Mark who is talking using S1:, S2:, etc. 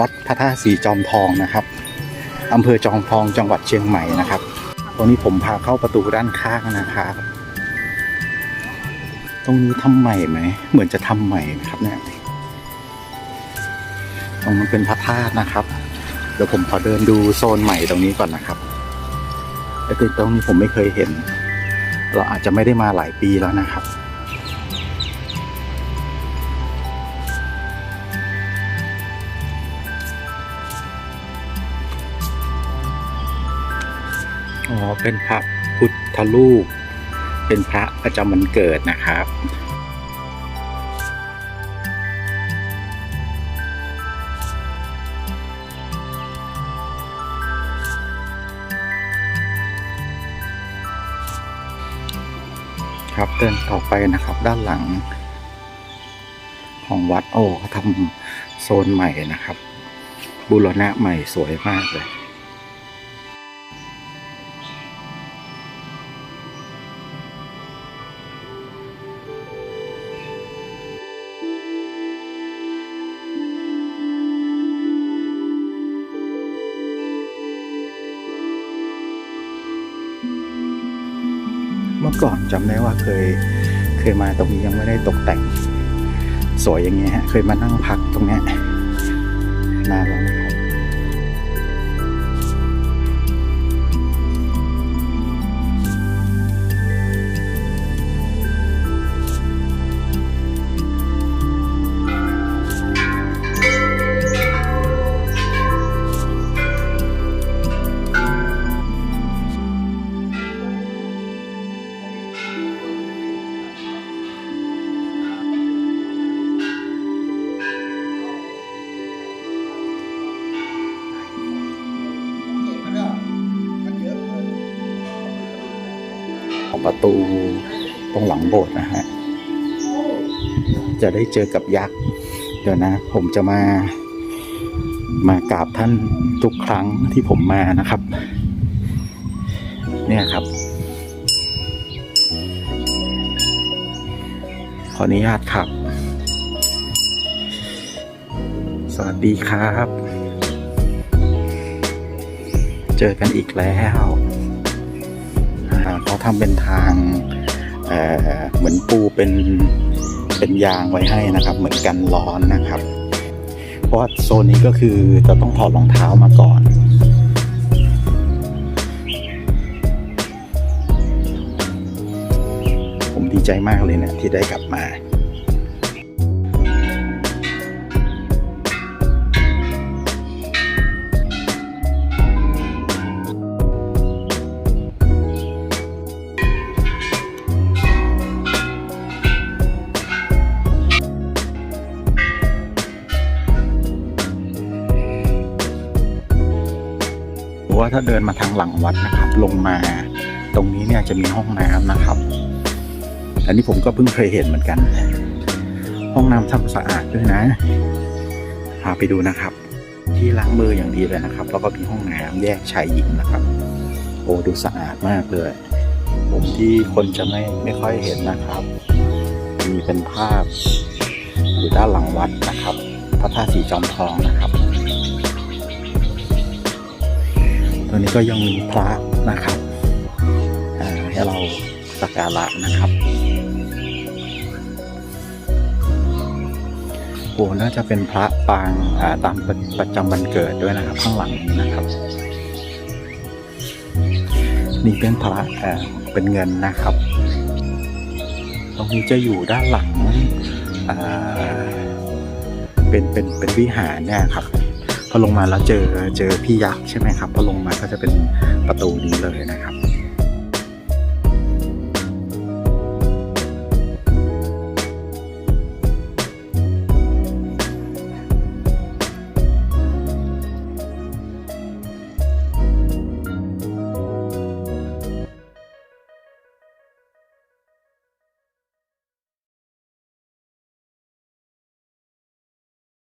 S1: วัดพระธาตุสีจอมทองนะครับอำเภอจอมทองจังหวัดเชียงใหม่นะครับตรงนี้ผมพาเข้าประตูด้านข้างนะครับ ตรงนี้ทำใหม่ไหม เหมือนจะทำใหม่นะครับเนี่ยตรงนั้นเป็นพระธาตุนะครับ เดี๋ยวผมขอเดินดูโซนใหม่ตรงนี้ก่อนนะครับไอ้ตรงนี้ผมไม่เคยเห็น เราอาจจะไม่ได้มาหลายปีแล้วนะครับ เป็นพระพุทธรูป เป็นพระประจำวันเกิดนะครับ ครับเดินต่อไปนะครับด้านหลัง ของวัดโอ้เขาทำโซนใหม่นะครับ บูรณะใหม่สวยมากเลย เมื่อก่อนจำได้ว่าเคยเคยมาตรงนี้ยังไม่ได้ตกแต่ง สวยอย่างเงี้ยฮะเคยมานั่งพักตรงเนี้ยนานแล้ว ของประตูตรงหลังโบสถ์นะฮะ จะได้เจอกับยักษ์ เดี๋ยวนะ ผมจะมามากราบท่านทุกครั้งที่ผมมานะครับ เนี่ยครับ ขออนุญาตครับ สวัสดีครับ เจอกันอีกแล้ว เขาทำเป็นทางเเหมือนปูเป็นเป็นยางไว้ให้นะครับ เหมือนกันร้อนนะครับ เพราะว่าโซนนี้ก็คือจะต้องถอดรองเท้ามาก่อนผมดีใจมากเลยเนะที่ได้กลับมา รือว่าถ้าเดินมาทางหลังวัดนะครับ ลงมาตรงนี้เนี่ยจะมีห้องน้ำนะครับ อันนี้ผมก็เพิ่งเคยเห็นเหมือนกัน ห้องน้ำทำสะอาดด้วยนะพาไปดูนะครับ ที่ล้างมืออย่างดีเลยนะครับ แล้วก็มีห้องน้ำแยกชายหญิงนะครับ โอ้ดูสะอาดมากเลย ผมที่คนจะไม่ไม่ค่อยเห็นนะครับ มีเป็นภาพอยู่ด้านหลังวัดนะครับพระธาตุสีจอมทองนะครับ ตัวนี้ก็ยังมีพระนะครับให้เราสักการะนะครับโอ้น่าจะเป็นพระปางตามประประจำวันเกิดด้วยนะครับ ข้างหลังนี้นะครับ นี่เป็นพระเป็นเงินนะครับ ตรงนี้จะอยู่ด้านหลังเป็นเป็นเป็นวิหารเนี่ยครับ พอลงมาแล้วเจอเจอพี่ยักษ์ใช่ไหมครับ พอลงมาก็จะเป็นประตูนี้เลยนะครับ